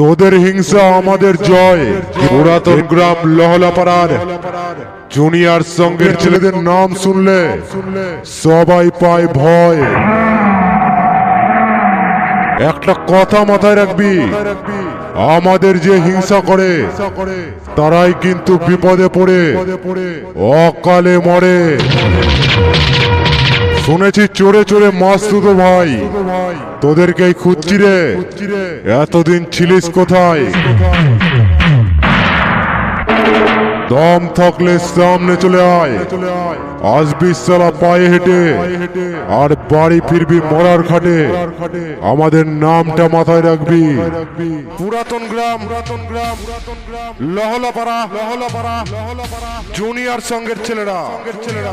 তোদের হিংসা আমাদের জয়। পুরাতন গ্রাম লহলাপাড়ার জুনিয়র সঙ্গের ছেলেদের নাম শুনলে সবাই পায় ভয়। একটা কথা মাথায় রাখবি, আমাদের যে হিংসা করে, তারাই কিন্তু বিপদে পড়ে, অকালে মরে। শুনেছি চোরে চোরে মাছ তুতো ভাই। তোদেরকেই খুঁজছি রে এতদিন ছিলিস কোথায়? দম থাকলে সামনে চলে আয়। আসবি সালা পায়ে হেঁটে আর বাড়ি ফিরবি মরার খাটে আমাদের নামটা মাথায় রাখবি। পুরাতন গ্রাম পুরাতন গ্রাম পুরাতন গ্রাম লহলাপাড়া লহলাপাড়া লহলাপাড়া জুনিয়র সঙ্গের ছেলেরা সঙ্গের ছেলেরা।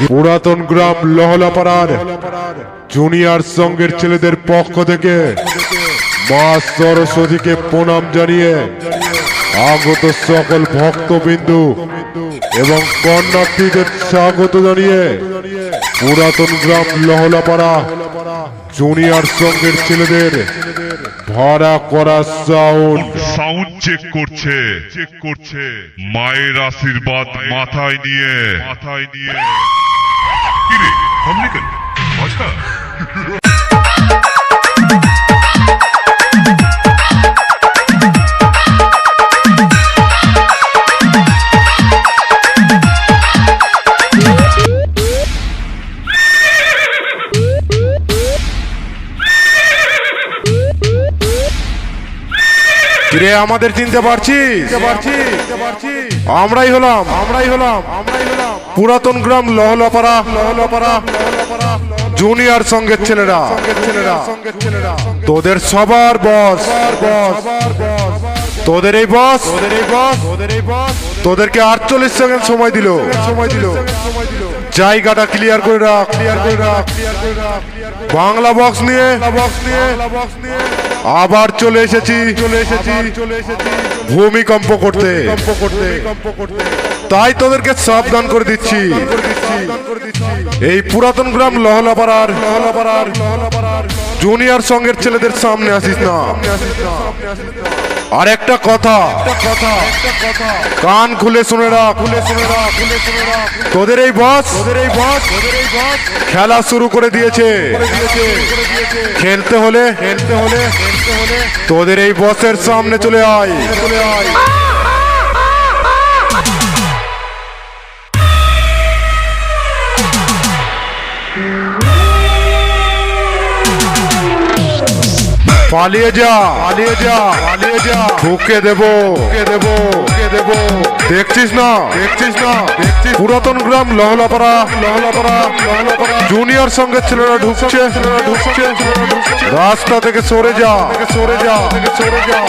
পুরাতন গ্রাম লহলাপাড়ার জুনিয়র সঙ্গের ছেলেদের পক্ষ থেকে মা সরস্বতীকে প্রণাম জানিয়ে আগত সকল ভক্তবিন্দু এবং কন্যার্থীদের স্বাগত জানিয়ে পুরাতন গ্রাম লহলাপাড়া জুনিয়র সঙ্গের ছেলেদের ভাড়া করা সাউন্ড। সাউন্ড চেক করছে? চেক করছে। মায়ের আশীর্বাদ মাথায় নিয়ে। মাথায় নিয়ে। কিরে থামলি কেন? কিরে আমাদের চিনতে পারছিস? আমরাই হলাম। আমরাই হলাম। আমরাই হলাম। পুরাতন গ্রাম লহলাপাড়া। লহলাপাড়া। জুনিয়র সঙ্গের ছেলেরা। ছেলেরা। তোদের সবার বস বস তোদের এই বস তোদের এই বস তোদের এই বস তোদেরকে আটচল্লিশ সেকেন্ড সময় দিল। সময় দিল। জায়গাটা ক্লিয়ার করে রাখ। ক্লিয়ার করে রাখ ক্লিয়ার করে রাখ বাংলা বক্স নিয়ে। বক্স নিয়ে বক্স নিয়ে আবার চলে এসেছি। চলে এসেছি চলে এসেছি ভূমিকম্প করতে। করতে তাই তোদেরকে সাবধান করে দিচ্ছি। এই পুরাতন গ্রাম লহলাপাড়ার লহলাপাড়ার লহলাপাড়ার। জুনিয়র সঙ্গের ছেলেদের সামনে আসিস না। আর একটা কথা। কান খুলে শুনে রাখ। খুলে শুনে রাখ। খুলে শুনে রাখ। তোদের এই বস তোদের এই বস তোদের এই বস খেলা শুরু করে দিয়েছে। খেলতে হলে খেলতে হলে খেলতে হলে। তোদের এই বসের সামনে চলে আয়। চলে আয়। পালিয়ে যা। পালিয়ে যা। পালিয়ে যা। ঢুকে দেবো। ঢুকে দেবো। ঢুকে দেবো। দেখছিস না? দেখছিস না? দেখছিস। পুরাতন গ্রাম লহলাপাড়া। লহলাপাড়া। লহলাপাড়া। জুনিয়র সঙ্গে ছেলেরা ঢুকছে। ছেলেরা ঢুকছে। রাস্তা থেকে সরে যা। সরে যা। সরে যা।